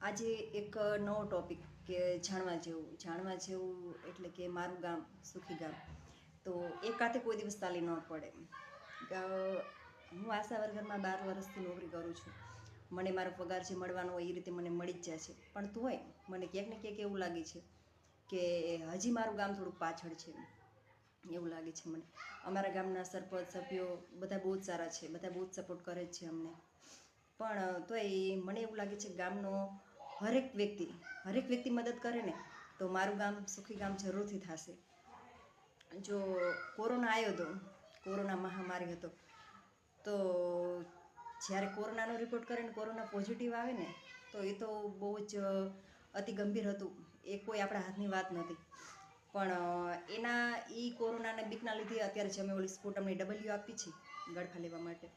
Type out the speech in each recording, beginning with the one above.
આજે એક નવો ટોપિક કે જાણવા જેવું જાણવા જેવું એટલે કે મારું ગામ, સુખી ગામ. તો એ કાતે કોઈ દિવસ તાલી ન પડે. હું આશા વર્ગરમાં બાર વર્ષથી નોકરી કરું છું. મને મારો પગાર જે મળવાનો હોય એ રીતે મને મળી જ જાય છે. પણ તોય મને ક્યાંક ને ક્યાંક એવું લાગે છે કે હજી મારું ગામ થોડુંક પાછળ છે. એવું લાગે છે મને. અમારા ગામના સરપંચ, સભ્યો બધા બહુ જ સારા છે, બધા બહુ જ સપોર્ટ કરે જ છે અમને. પણ તોય મને એવું લાગે છે ગામનો હરેક વ્યક્તિ હરેક વ્યક્તિ મદદ કરે ને, તો મારું ગામ, સુખી ગામ જરૂરથી થશે. જો કોરોના આવ્યો હતો કોરોના મહામારી હતો, તો જ્યારે કોરોનાનો રિપોર્ટ કરે ને, કોરોના પોઝિટિવ આવે ને, તો એ તો બહુ જ અતિ ગંભીર હતું. એ કોઈ આપણા હાથની વાત નહોતી. પણ એના એ કોરોનાના બીકના લીધે અત્યારે જે અમે ઓલી સ્પુટમની ડબલ્યુ આપી છે ગળફા લેવા માટે.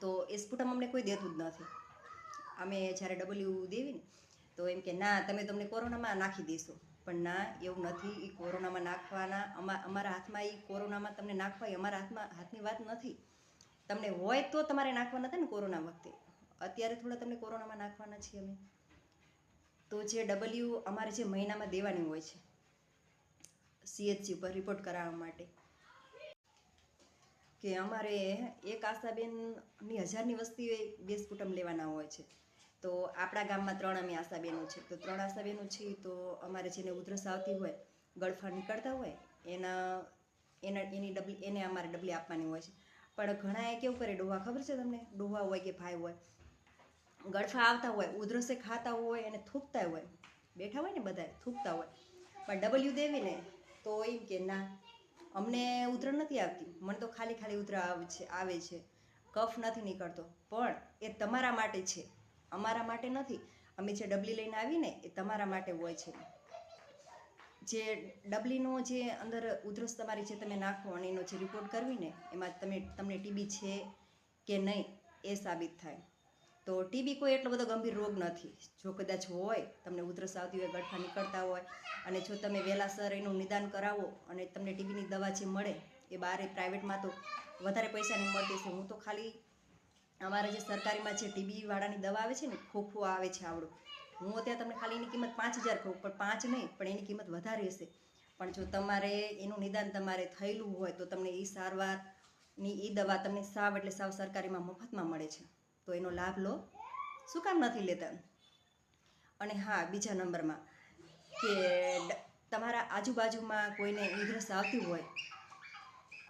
તો એ સ્પુટમ અમને કોઈ દેતું જ નથી. અમે જ્યારે ડબલ્યુ દેવી ને, તો એમ કે, ના, તમે તમને કોરોનામાં નાખી દઈશું પણ ના, એવું નથી. એ કોરોનામાં નાખવાના, અમા, અમારા હાથમાં એ કોરોનામાં તમને નાખવા એ અમારા હાથમાં, હાથની વાત નથી. તમને હોય તો તમારે નાખવાના હતા ને કોરોના વખતે. અત્યારે થોડા તમને કોરોનામાં નાખવાના છીએ અમે. તો જે ડબલ્યુ અમારે જે મહિનામાં દેવાની હોય છે સીએચસી ઉપર રિપોર્ટ કરાવવા માટે. કે અમારે એક આશાબેનની હજારની વસ્તી બે સ્કૂટમ લેવાના હોય છે. તો આપણા ગામમાં ત્રણ અમે આશાબેનો છે. તો ત્રણ આશાબેનો છે તો અમારે જેને ઉધરસ આવતી હોય ગળફા નીકળતા હોય, એના એના, એની ડબલી, એને અમારે ડબલી આપવાની હોય છે. પણ ઘણા એ કેવું કરે, ડોહા ખબર છે તમને? ડોહા હોય કે ભાઈ હોય. ગળફા આવતા હોય, ઉધરસે ખાતા હોય અને થૂકતા હોય. બેઠા હોય ને બધા થૂકતા હોય. પણ ડબલ્યુ દેવી ને, તો એમ કે ના, અમને ઉધર નથી આવતી. મને તો ખાલી ખાલી ઉધરા આવે છે આવે છે. કફ નથી નીકળતો. પણ એ તમારા માટે છે. અમારા માટે નથી. અમે જે ડબલી લઈને આવીને એ તમારા માટે હોય છે. જે ડબલીનો જે અંદર ઉધરસ તમારી જે તમે નાખો અને એનો જે રિપોર્ટ કરવીને, એમાં તમે, તમને ટીબી છે કે નહીં એ સાબિત થાય. તો ટીબી કોઈ એટલો બધો ગંભીર રોગ નથી. જો કદાચ હોય, તમને ઉધરસ આવતી હોય ગળફા નીકળતા હોય, અને જો તમે વહેલાસર એનું નિદાન કરાવો અને તમને ટીબીની દવા જે મળે, એ બારે પ્રાઇવેટમાં તો વધારે પૈસાની મળતી છે હું તો ખાલી અમારા જે સરકારીમાં જે ટીબી વાળાની દવા આવે છે ને, ખોખો આવે છે આવડું. હું અત્યારે તમને ખાલી એની કિંમત પાંચ હજાર કહું, પણ પાંચ નહીં, પણ એની કિંમત વધારે હશે. પણ જો તમારે એનું નિદાન તમારે થયેલું હોય, તો તમને એ સારવારની એ દવા તમને સાવ એટલે સાવ સરકારીમાં મફતમાં મળે છે. તો એનો લાભ લો. શું કામ નથી લેતા? અને હા, બીજા નંબરમાં કે તમારા આજુબાજુમાં કોઈને ઉધરસ આવતી હોય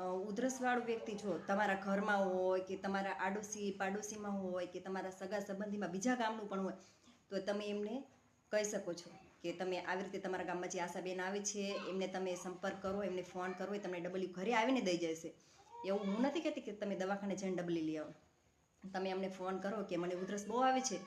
ઉધરસવાળું વ્યક્તિ જો તમારા ઘરમાં હોય કે તમારા આડોશી પાડોશીમાં હોય કે તમારા સગા સંબંધીમાં બીજા ગામનું પણ હોય, તો તમે એમને કહી શકો છો કે તમે આવી રીતે તમારા ગામમાં જે આશાબેન આવે છે, એમને તમે સંપર્ક કરો, એમને ફોન કરો, એ તમને ડબલ્યુ ઘરે આવીને દઈ જશે. એવું હું નથી કહેતી કે તમે દવાખાને જઈને ડબલી લઈ આવો. તમે અમને ફોન કરો કે મને ઉધરસ બહુ આવે છે,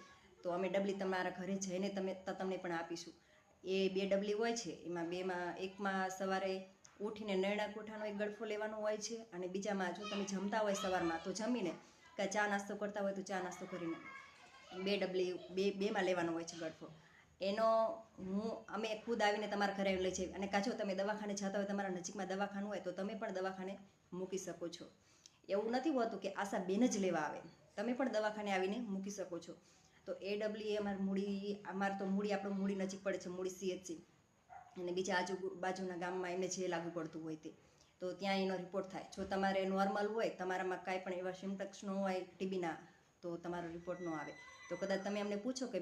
તો અમે ડબલી તમારા ઘરે જઈને તમે તમને પણ આપીશું. એ બે ડબલી હોય છે, એમાં બેમાં, એકમાં સવારે ઉઠીને નરણા કોઠાનો એક ગળફો લેવાનો હોય છે અને બીજામાં જો તમે જમતા હોય સવારમાં, તો જમીને કે ચા નાસ્તો કરતા હોય તો ચા નાસ્તો કરીને બે ડબલી, બે, બેમાં લેવાનો હોય છે ગળફો એનો હું, અમે ખુદ આવીને તમારા ઘરે લઈ જઈએ. અને કાચો તમે દવાખાને જતા હોય, તમારા નજીકમાં દવાખાનું હોય, તો તમે પણ દવાખાને મૂકી શકો છો. એવું નથી હોતું કે આશા બેન જ લેવા આવે. તમે પણ દવાખાને આવીને મૂકી શકો છો. તો એ ડબલી અમારે મૂડી, અમારે તો મૂડી આપણું મૂડી નજીક પડે છે, મૂડી સીએચસી અને બીજા આજુબાજુના ગામમાં એમને જે લાગુ પડતું હોય તે. તો ત્યાં એનો રિપોર્ટ થાય. જો તમારે નોર્મલ હોય, તમારામાં કાંઈ પણ એવા સિમ્ટક્સ ન હોય ટીબીના તો તમારો રિપોર્ટ ન આવે. તો કદાચ તમે અમને પૂછો કે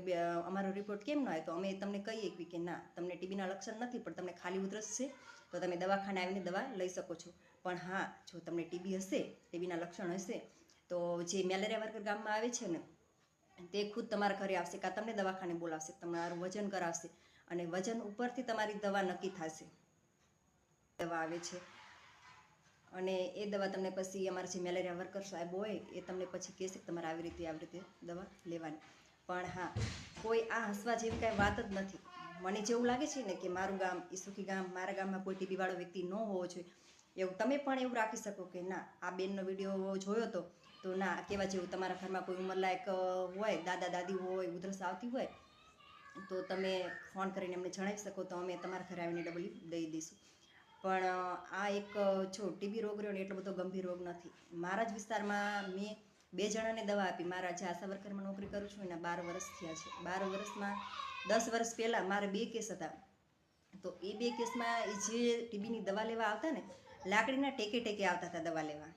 અમારો રિપોર્ટ કેમ ન આવે, તો અમે તમને કહીએ કે ના, તમને ટીબીના લક્ષણ નથી, પણ તમને ખાલી ઉધરસ છે, તો તમે દવાખાને આવીને દવા લઈ શકો છો. પણ હા, જો તમને ટીબી હશે ટીબીના લક્ષણ હશે, તો જે મેલેરિયા વર્કર ગામમાં આવે છે ને, તે ખુદ તમારા ઘરે આવશે કાં તમને દવાખાને બોલાવશે તમારું વજન કરાવશે. અને વજન ઉપરથી તમારી દવા નક્કી થશે. દવા આવે છે. અને એ દવા તમને પછી અમારા જે મેલેરિયા વર્કર સાહેબ હોય, એ તમને પછી કહેશે કે તમારે આવી રીતે આવી રીતે દવા લેવાની. પણ હા, કોઈ આ હસવા જેવી કાંઈ વાત જ નથી. મને જેવું લાગે છે ને કે મારું ગામ, એ સુખી ગામ, મારા ગામમાં કોઈ ટીબીવાળો વ્યક્તિ ન હોવો જોઈએ. એવું તમે પણ એવું રાખી શકો કે ના, આ બેનનો વીડિયો જોયો તો તો ના કેવા જેવું તમારા ઘરમાં કોઈ ઉંમરલાયક હોય દાદા દાદી હોય, ઉધરસ આવતી હોય તો તમે ફોન કરીને અમને જણાવી શકો, તો અમે તમારા ઘરે આવીને ડબલી દઈ દઈશું. પણ આ એક જો ટીબી રોગ રહ્યો ને એટલો બધો ગંભીર રોગ નથી. મારા જ વિસ્તારમાં મેં બે જણાને દવા આપી. મારા જે આશા વર્કરમાં નોકરી કરું છું, એના બાર વર્ષ થયા છે. બાર વર્ષમાં દસ વર્ષ પહેલાં મારે બે કેસ હતા. તો એ બે કેસમાં એ જે ટીબીની દવા લેવા આવતા ને, લાકડીના ટેકે ટેકે આવતા હતા દવા લેવા.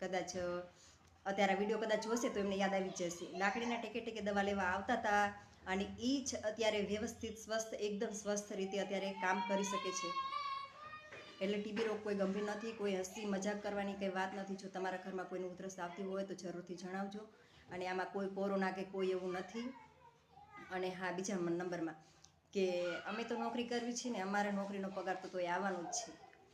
કદાચ અત્યારે વીડિયો કદાચ જોશે તો એમને યાદ આવી જશે. લાકડીના ટેકે ટેકે દવા લેવા આવતા હતા. અને એ જ અત્યારે વ્યવસ્થિત, સ્વસ્થ, એકદમ સ્વસ્થ રીતે અત્યારે કામ કરી શકે છે. એટલે ટીબી રોગ કોઈ ગંભીર નથી, કોઈ હસી, મજાક કરવાની કંઈ વાત નથી. જો તમારા ઘરમાં કોઈને ઉધરસ આવતી હોય તો જરૂરથી જણાવજો. અને આમાં કોઈ કોરોના કે કોઈ એવું નથી. અને હા, બીજા નંબરમાં કે અમે તો નોકરી કરવી છે ને, અમારે નોકરીનો પગાર તો તોય આવવાનો જ છે.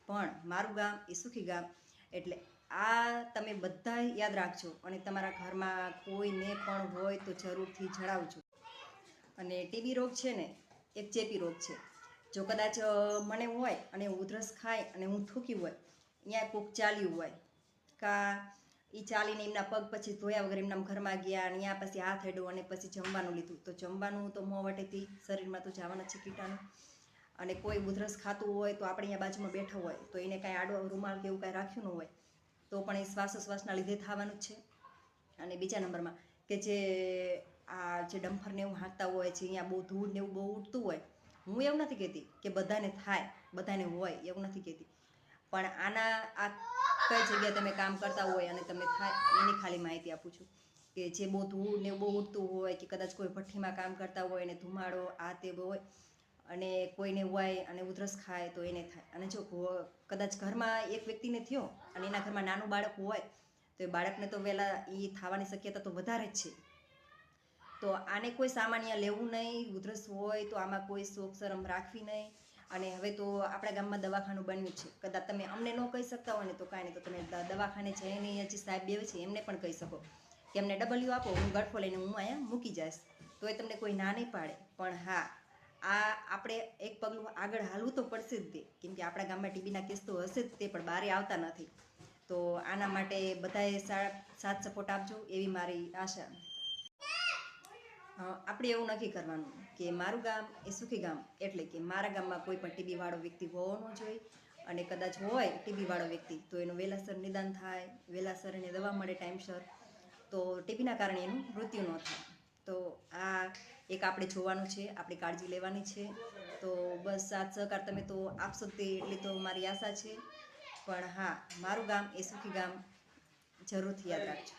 પણ મારું ગામ એ સુખી ગામ, એટલે આ તમે બધા યાદ રાખજો. અને તમારા ઘરમાં કોઈને પણ હોય તો જરૂરથી જણાવજો. અને ટીબી રોગ છે ને, એક ચેપી રોગ છે. જો કદાચ મને હોય અને ઉધરસ ખાય અને હું થૂકી હોય ત્યાં કોક ચાલ્યું હોય, કા એ ચાલીને એમના પગ પછી ધોયા વગર એમના ઘરમાં ગયા અને ત્યાં પછી હાથ હેડું અને પછી જમવાનું લીધું. તો જમવાનું તો મોં વટેથી શરીરમાં તો જવાના છે કીટાણુ. અને કોઈ ઉધરસ ખાતું હોય તો આપણે અહીંયા બાજુમાં બેઠા હોય, તો એને કાંઈ આડો રૂમાલ કે એવું કાંઈ રાખ્યું ન હોય, તો પણ એ શ્વાસોશ્વાસના લીધે થવાનું જ છે. અને બીજા નંબરમાં કે જે આ જે ડમ્ફરને એવું હાંકતા હોય છે અહીંયા બહુ ધૂળ ને એવું બહુ ઉડતું હોય, હું એવું નથી કહેતી કે બધાને થાય, બધાને હોય, એવું નથી કહેતી. પણ આના, આ કઈ જગ્યાએ તમે કામ કરતા હોય અને તમને થાય, એની ખાલી માહિતી આપું છું કે જે બહુ ધૂળ ને બહુ ઉડતું હોય કે કદાચ કોઈ ભઠ્ઠીમાં કામ કરતા હોય અને ધુમાડો, આ તે હોય, અને કોઈને હોય અને ઉધરસ ખાય તો એને થાય. અને જો કદાચ ઘરમાં એક વ્યક્તિને થયો અને એના ઘરમાં નાનું બાળક હોય, તો એ બાળકને તો વહેલા એ થવાની શક્યતા તો વધારે જ છે. તો આને કોઈ સામાન્ય લેવું નહીં, ઉધરસ હોય તો આમાં કોઈ શોખ શરમ રાખવી નહીં. અને હવે તો આપણા ગામમાં દવાખાનું બન્યું છે. કદાચ તમે અમને ન કહી શકતા હોય ને તો કાંઈ નહીં, તો તમે દવાખાને જઈને જે સાહેબ બે છે એમને પણ કહી શકો. કે એમને ડબલ્યુ આપો, હું ગળફો લઈને હું અહીંયા મૂકી જઈશ. તો એ તમને કોઈ ના નહીં પાડે. પણ હા, આ આપણે એક પગલું આગળ હાલવું તો પડશે જ તે. કેમ કે આપણા ગામમાં ટીબીના કેસ તો હશે જ તે, પણ બહારે આવતા નથી. તો આના માટે બધાએ સાથ સપોર્ટ આપજો એવી મારી આશા. આપણે એવું નક્કી કરવાનું કે મારું ગામ એ સુખી ગામ એટલે કે મારા ગામમાં કોઈ પણ ટીબીવાળો વ્યક્તિ હોવો ન જોઈએ અને કદાચ હોય ટીબીવાળો વ્યક્તિ તો એનું વહેલાસર નિદાન થાય વહેલાસર એને દવા મળે ટાઈમસર, તો ટીબીના કારણે એનું મૃત્યુ ન થાય. તો આ એક આપણે જોવાનું છે, આપણી કાળજી લેવાની છે. તો બસ સાથ સહકાર તમે તો આપશો તે એટલી તો મારી આશા છે. પણ હા, મારું ગામ એ સુખી ગામ જરૂરથી યાદ રાખજો.